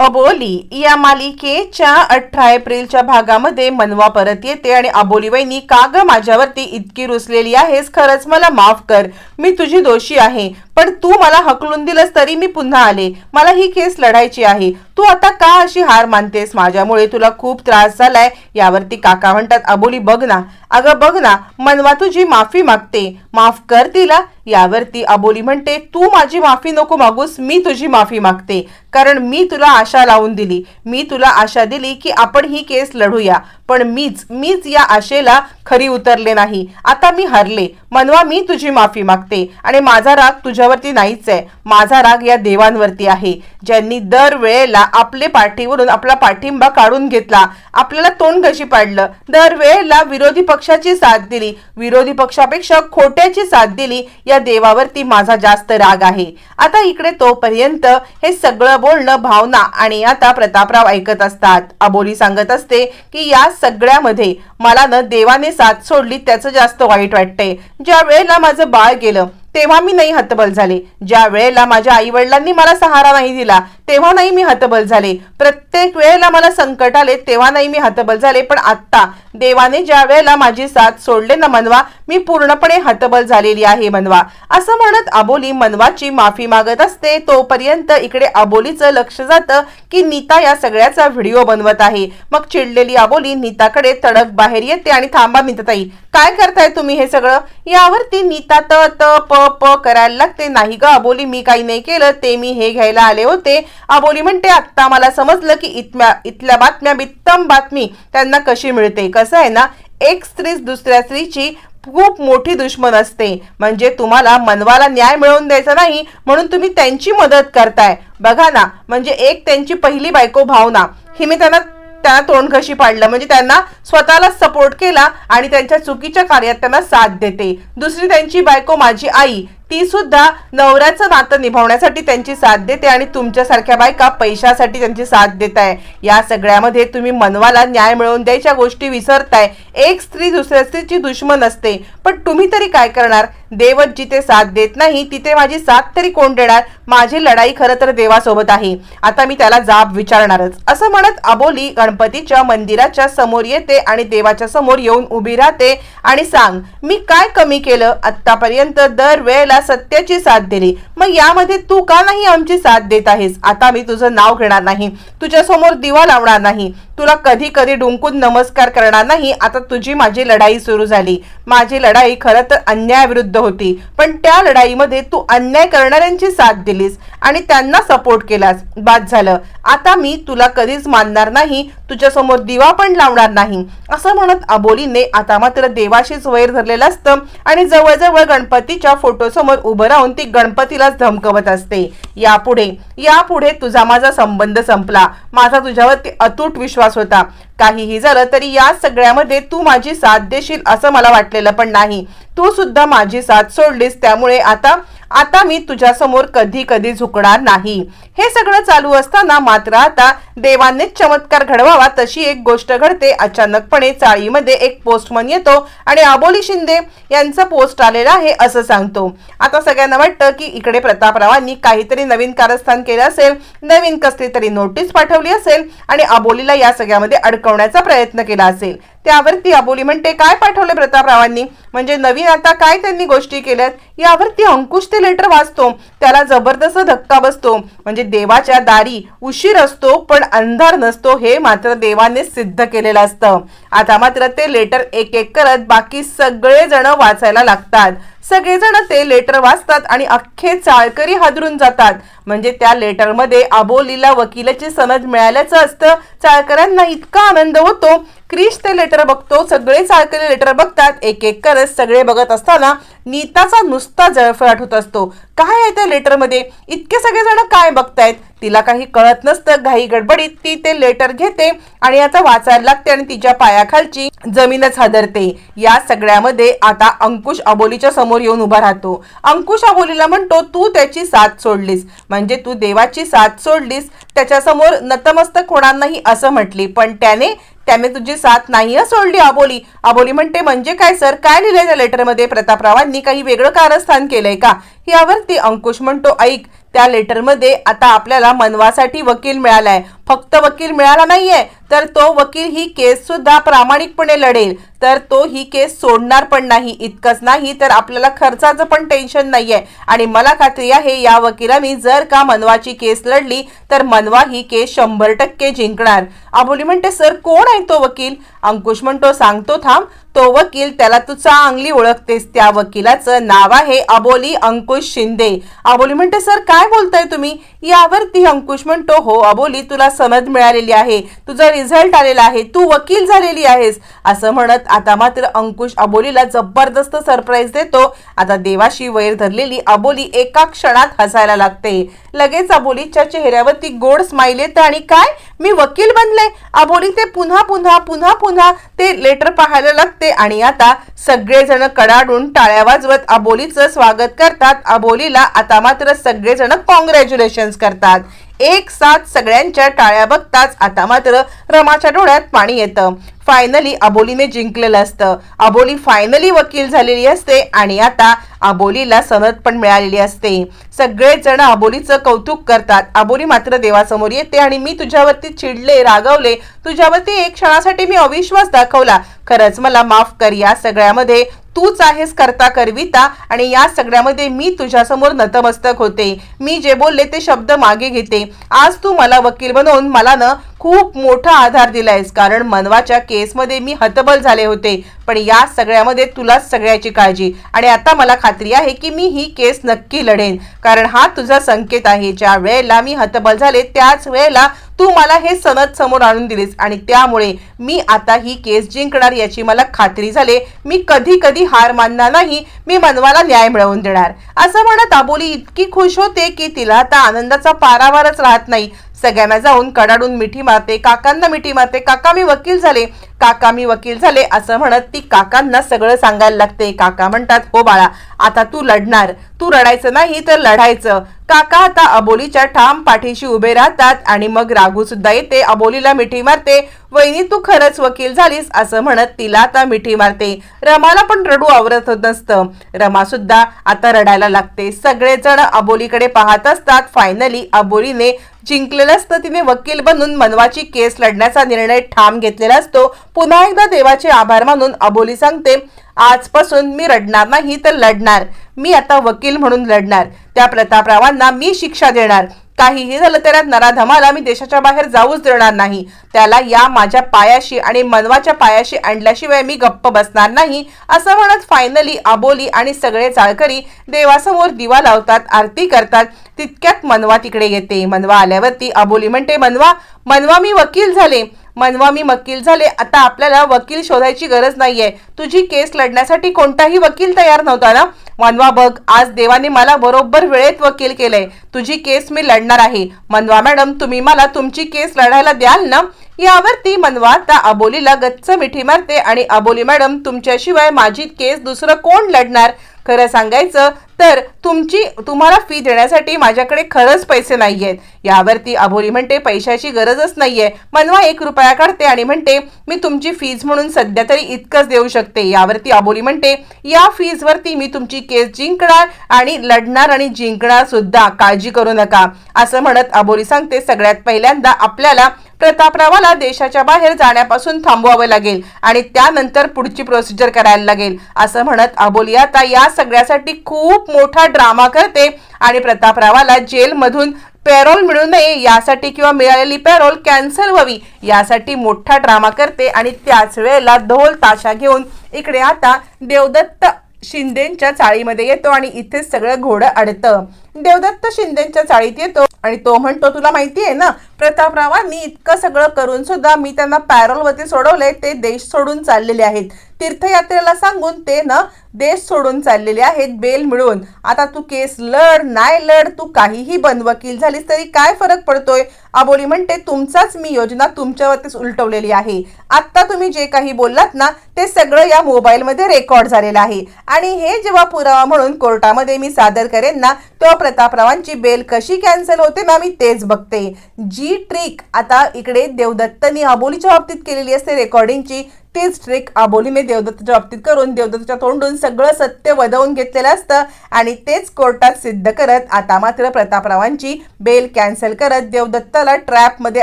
अबोली या मालिकेच्या अठरा एप्रिलच्या भागामध्ये मनवा परत येते आणि अबोली वहिनी का ग माझ्यावरती इतकी रुसलेली आहेस खरंच मला माफ कर. मी तुझी दोषी आहे. पण तू मला हकलून दिलंस तरी मी पुन्हा आले. मला ही केस लढायची आहे. तू आता का अशी हार मानतेस? माझ्यामुळे तुला खूप त्रास झालाय. यावरती काका म्हणतात अबोली बघ ना. अगं बघ ना मनवा तुझी माफी मागते. माफ कर तिला. यावरती अबोली म्हणते तू माझी माफी नको मागूस मी तुझी माफी मागते. कारण मी तुला आशा लावून दिली. मी तुला आशा दिली की आपण ही केस लढूया. पण मीच मीच या आशेला खरी उतरले नाही. आता मी हरले. मनवा मी तुझी माफी मागते. आणि माझा राग तुझ्यावरती नाहीच आहे. माझा राग या देवांवरती आहे. ज्यांनी दर वेळेला आपले पाठीवरून आपला पाठिंबा काढून घेतला आपल्याला तोंड कशी पाडलं? दर वेळेला विरोधी पक्षाची साथ दिली. विरोधी पक्षापेक्षा खोट्याची साथ दिली. या देवावरती माझा जास्त राग आहे. आता इकडे तोपर्यंत हे सगळं बोलणं भावना आणि आता प्रतापराव ऐकत असतात. अबोली सांगत असते की या सगळ्यामध्ये. मला ना देवाने साथ सोडली त्याचं जास्त वाईट वाटतंय. ज्या वेळेला माझं बाळ गेलं तेव्हा मी नाही हतबल झाले. ज्या वेळेला माझ्या आई वडिलांनी मला सहारा नाही दिला तेव्हा नाही मी हतबल झाले. प्रत्येक वेळेला मला संकट आले तेव्हा नाही मी हतबल झाले. पण आत्ता देवाने ज्या वेळेला माझी साथ सोडले ना मनवा मी पूर्णपणे हतबल झालेली आहे मनवा. असं म्हणत अबोली मनवाची माफी मागत असते. तोपर्यंत इकडे अबोलीचं लक्ष जातं की नीता या सगळ्याचा व्हिडिओ बनवत आहे. मग चिडलेली अबोली नीताकडे तडक बाहेर येते आणि थांबा मितताई. काय करताय तुम्ही हे सगळं? यावरती नीता त त प प करायला लागते. नाही ग अबोली मी काही नाही केलं. ते मी हे घ्यायला आले होते. अबोली म्हणते आत्ता मला समजलं की इथल्या इथल्या बातम्या बित्तम बातमी त्यांना कशी मिळते. कसं आहे ना एक स्त्री दुसऱ्या स्त्रीची खूप मोठी दुश्मन असते. म्हणजे तुम्हाला मनवाला न्याय मिळवून द्यायचा नाही म्हणून तुम्ही त्यांची मदत करताय. बघा ना म्हणजे एक त्यांची पहिली बायको भावना. ही मी त्यांना त्यांना तोंड कशी पाडलं. म्हणजे त्यांना स्वतःला सपोर्ट केला आणि त्यांच्या चुकीच्या कार्यात त्यांना साथ देते. दुसरी त्यांची बायको माझी आई. ती सुद्धा नवऱ्याचं नातं निभावण्यासाठी त्यांची साथ देते आणि तुमच्यासारख्या बायका पैशासाठी त्यांची साथ देत आहे या सगळ्यामध्ये तुम्ही मनवाला न्याय मिळवून द्यायच्या गोष्टी विसरताय. एक स्त्री दुसऱ्या स्त्रीची दुश्मन असते. पण तुम्ही तरी काय करणार? देवच जिथे साथ देत नाही तिथे माझी साथ तरी कोण देणार? माझी लढाई खरं तर देवासोबत आहे. आता मी त्याला जाब विचारणारच. असं म्हणत अबोली गणपतीच्या मंदिराच्या समोर येते आणि देवाच्या समोर येऊन उभी राहते आणि सांग मी काय कमी केलं? आतापर्यंत दर वेळेला सत्याची साथ दिली. मग यामध्ये तू का नाही आमची साथ देत आहेस? आता मी तुझं नाव घेणार नाही. तुझ्या समोर दिवा लावणार नाही. तुला कधी कधी डुंकून नमस्कार करणार नाही. आता तुझी माझी लढाई सुरू झाली. माझी लढाई खरं तर अन्यायाविरुद्ध होती. पण त्या लढाईमध्ये तू अन्याय करणाऱ्यांची साथ दिलीस आणि त्यांना सपोर्ट केलास. बाद झालं. आता मी तुला कधीच मानणार नाही. तुझ्यासमोर दिवा पण लावणार नाही. असं म्हणत अबोलीने आता मात्र देवाशीच वैर धरलेलं असतं आणि जवळजवळ गणपतीच्या फोटोसमोर उभं राहून ती गणपतीलाच धमकवत असते. यापुढे. यापुढे तुझा माझा संबंध संपला. माझा तुझ्यावरती अतूट विश्वास होता. काहीही झालं तरी या सगळ्यामध्ये तू माझी साथ देशील असं मला वाटलेलं पण नाही. तू सुद्धा माझी साथ सोडलीस त्यामुळे आता आता मी तुझ्यासमोर कधी कधी झुकणार नाही. हे सगळं चालू असताना मात्र आता देवानेच चमत्कार घडवावा तशी एक गोष्ट घडते. अचानकपणे चाळीमध्ये एक पोस्टमन येतो आणि आबोली शिंदे यांचं पोस्ट आलेलं आहे असं सांगतो. आता सगळ्यांना वाटतं की इकडे प्रतापरावांनी काहीतरी नवीन कारस्थान केलं असेल नवीन कसली तरी नोटीस पाठवली असेल आणि आबोलीला या सगळ्यामध्ये अडकवण्याचा प्रयत्न केला असेल. त्यावरती अबोली म्हणते काय पाठवले प्रतापरावांनी? म्हणजे नवीन आता काय त्यांनी गोष्टी केल्यात? यावरती अंकुश ते लेटर वाचतो. त्याला जबरदस्त धक्का बसतो. म्हणजे देवाच्या दारी उशीर असतो पण अंधार नसतो हे मात्र देवाने सिद्ध केलेलं असतं. आता मात्र ते लेटर एक एक करत बाकी सगळेजण वाचायला लागतात. सगळेजण ते लेटर वाचतात आणि अख्खे चाळकरी हादरून जातात. म्हणजे त्या लेटरमध्ये आबोलीला वकिलाची सनद मिळाल्याचं असतं. चाळकऱ्यांना इतका आनंद होतो. क्रिश ते लेटर बघतो सगळे सारखे लेटर बघतात एक एक करत सगळे बघत असताना नीताचा नुसता जळफळाट होत असतो. काय आहे त्या लेटरमध्ये इतके सगळेजण काय बघतायत? तिला काही कळत नसतं. घाई गडबडीत ती ते लेटर घेते आणि आता वाचायला लागते आणि तिच्या पायाखालची जमीनच हादरते. या सगळ्यामध्ये आता अंकुश अबोलीच्या समोर येऊन उभा राहतो. अंकुश अबोलीला म्हणतो तू त्याची साथ सोडलीस. म्हणजे तू देवाची साथ सोडलीस. त्याच्यासमोर नतमस्तक होणार नाही असं म्हटली. पण त्याने त्याने तुझी साथ नाही सोडली अबोली अबोली म्हणते म्हणजे काय सर? काय लिहिलंय त्या लेटरमध्ये? प्रतापरावांनी काही वेगळं कारस्थान केलंय का? यावरती अंकुश म्हणतो ऐक त्या लेटरमध्ये आता आपल्याला मनवासाठी वकील मिळालाय. फक्त वकील मिळाला नाहीये तर तो वकील ही केस सुद्धा प्रामाणिकपणे लढेल. तर तो ही केस सोडणार पण नाही. इतकंच नाही तर आपल्याला खर्चाचं पण टेन्शन नाहीये. आणि मला खात्री आहे या वकिलांनी जर का मनवाची केस लढली तर मनवा ही केस शंभर टक्के जिंकणार. अबोली म्हणते सर कोण आहे तो वकील? अंकुश म्हणतो सांगतो थांब. तो वकील त्याला तू चांगली ओळखतेस. त्या वकिलाचं नाव आहे अबोली अंकुश शिंदे. अबोली म्हणते सर काय बोलताय तुम्ही? यावरती अंकुश म्हणतो हो अबोली तुला समज मिळालेली आहे. तुझं रिझल्ट आलेला आहे तू वकील झालेली आहेस असं म्हणत आता मात्र अंकुश अबोलीला जबरदस्त सरप्राईज देतो. आता देवाशी वैर धरलेली अबोली एका क्षणात हसायला लागते. लगेच अबोलीच्या चेहऱ्यावरती गोड स्माईल येतं आणि काय? मी वकील बनले. अबोली ते पुन्हा पुन्हा पुन्हा पुन्हा ते लेटर पाहायला लागते आणि आता सगळेजण कडाडून टाळ्या वाजवत अबोलीचं स्वागत करतात. अबोलीला आता मात्र सगळेजण कॉंग्रॅच्युलेशन्स करतात. एक साथ सगळ्यांच्या टाळ्या बघताच आता मात्र रमाच्या डोळ्यात पाणी येतं. फायनली अबोलीने जिंकलेलं असतं. अबोली फायनली वकील झालेली असते आणि आता अबोलीला सनद पण मिळालेली असते. सगळेच जण अबोलीचं कौतुक करतात. अबोली मात्र देवासमोर येते आणि मी तुझ्यावरती चिडले रागवले. तुझ्यावरती एक क्षणासाठी मी अविश्वास दाखवला. खरंच मला माफ कर. या सगळ्यामध्ये तूच आहेस करता करविता आणि या सगळ्यामध्ये मी तुझ्यासमोर नतमस्तक होते. मी जे बोलले ते शब्द मागे घेते. आज तू मला वकील बनवून मला न खूप मोठा आधार दिलायस. कारण मनवाच्या केसमध्ये मी हतबल झाले होते. पण या सगळ्यामध्ये तुलाच सगळ्याची काळजी. आणि आता मला खात्री आहे की मी ही केस नक्की लढेन. कारण हा तुझा संकेत आहे. ज्या वेळेला मी हतबल झाले त्याच वेळेला तू मला हे सनद समोर आणून दिलीस. आणि त्यामुळे मी आता ही केस जिंकणार याची मला खात्री झाली. मी कधी कधी हार मानणार नाही. मी मनवाला न्याय मिळवून देणार. असं म्हणत आबोली इतकी खुश होते की तिला आता आनंदाचा पारावारच राहत नाही. सगळ्यांना जाऊन कडाडून मिठी मारते काकांना मिठी मारते काका मी वकील झाले काका मी वकील झाले असं म्हणत ती काकांना सगळं सांगायला लागते. काका म्हणतात हो बाळा आता तू लढणार. तू रडायचं नाही तर लढायचं. काका आता अबोलीच्या ठाम पाठीशी उभे राहतात आणि मग राघू सुद्धा येते अबोलीला मिठी मारते. वहिनी तू खरंच वकील झालीस? असं म्हणत तिला आता मिठी मारते. रमाला पण रडू आवरत होत नसतं. रमा सुद्धा आता रडायला लागते. सगळेजण अबोलीकडे पाहत असतात. फायनली अबोलीने जिंकलेलं असतं तिने वकील बनून मनवाची केस लढण्याचा निर्णय ठाम घेतलेला असतो. पुन्हा एकदा देवाचे आभार मानून अबोली सांगते आजपासून मी रडणार नाही तर लढणार. मी आता वकील म्हणून लढणार. त्या प्रतापरावांना मी शिक्षा देणार. काहीही झालं तर नराधमाला मी देशाच्या बाहेर जाऊच देणार नाही. त्याला या माझ्या पायाशी आणि मनवाच्या पायाशी आणल्याशिवाय मी गप्प बसणार नाही असं म्हणत फायनली आबोली आणि सगळे चाळकरी देवासमोर दिवा लावतात आरती करतात. तितक्यात मनवा तिकडे येते. मनवा आल्यावरती आबोली म्हणते मनवा मनवा मी वकील झाले. मनवा मी वकील झाले. आता आपल्याला वकील शोधायची गरज नाहीये. तुझी केस लढण्यासाठी कोणताही वकील तयार नव्हता ना? मनवा बघ आज देवाने मला बरोबर वेळेत वकील केलंय. तुझी केस मी लढणार आहे. मनवा मॅडम तुम्ही मला तुमची केस लढायला द्याल ना? यावरती मनवा त्या अबोलीला गच्च मिठी मारते आणि अबोली मॅडम तुमच्याशिवाय माझी केस दुसरं कोण लढणार? खरं सांगायचं तर तुमची तुम्हाला फी देण्यासाठी माझ्याकडे खरंच पैसे नाही आहेत यावरती अबोली म्हणते पैशाची गरजच नाही आहे मनवा एक रुपया काढते आणि म्हणते मी तुमची फीज म्हणून सध्या तरी इतकंच देऊ शकते. यावरती अबोली म्हणते या फीजवरती मी तुमची केस जिंकणार आणि लढणार आणि जिंकणार सुद्धा. काळजी करू नका. असं म्हणत अबोली सांगते सगळ्यात पहिल्यांदा आपल्याला प्रतापरावाला देशाच्या बाहेर जाण्यापासून थांबवावं लागेल आणि त्यानंतर पुढची प्रोसिजर करायला लागेल असं म्हणत अबोली आता या सगळ्यासाठी खूप मोठा ड्रामा करते आणि प्रतापरावाला जेलमधून पॅरोल मिळू नये यासाठी किंवा मिळालेली पॅरोल कॅन्सल व्हावी यासाठी मोठा ड्रामा करते आणि त्याच वेळेला ढोल ताशा घेऊन इकडे आता देवदत्त शिंदेच्या चाळीमध्ये येतो आणि इथे सगळं घोडं अडतं. देवदत्त शिंदेच्या चाळीत येतो. आणि तो म्हणतो तुला माहिती आहे ना प्रतापरावांनी इतकं सगळं करून सुद्धा मी त्यांना पॅरोलवरती सोडवलंय ते देश सोडून चाललेले आहेत. तीर्थयात्रेला सांगून ते ना देश सोडून चाललेले आहेत बेल मिळून आता तू केस लढ नाही लढ तू काहीही बंद वकील झालीस तरी काय फरक पडतोय? आबोली म्हणते तुमचाच मी योजना तुमच्यावरतीच उलटवलेली आहे. आत्ता तुम्ही जे काही बोललात ना ते सगळं या मोबाईलमध्ये रेकॉर्ड झालेलं आहे. आणि हे जेव्हा पुरावा म्हणून कोर्टामध्ये मी सादर करेन ना तेव्हा प्रतापरावांची बेल कशी कॅन्सल होते ना मी तेच बघते. जी ट्रिक आता इकडे देवदत्तनी आबोलीच्या बाबतीत केलेली असते रेकॉर्डिंगची तीच ट्रिक आबोलीने देवदत्ताच्या बाबतीत करून देवदत्ताच्या तोंडून सगळं सत्य वदवून घेतलेलं असतं. आणि तेच कोर्टात सिद्ध करत आता मात्र प्रतापरावांची बेल कॅन्सल करत देवदत्ताला ट्रॅपमध्ये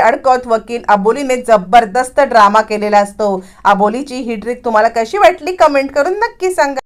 अडकवत वकील आबोलीने जबरदस्त ड्रामा केलेला असतो. आबोलीची ही ट्रिक तुम्हाला कशी वाटली? कमेंट करून नक्की सांगा.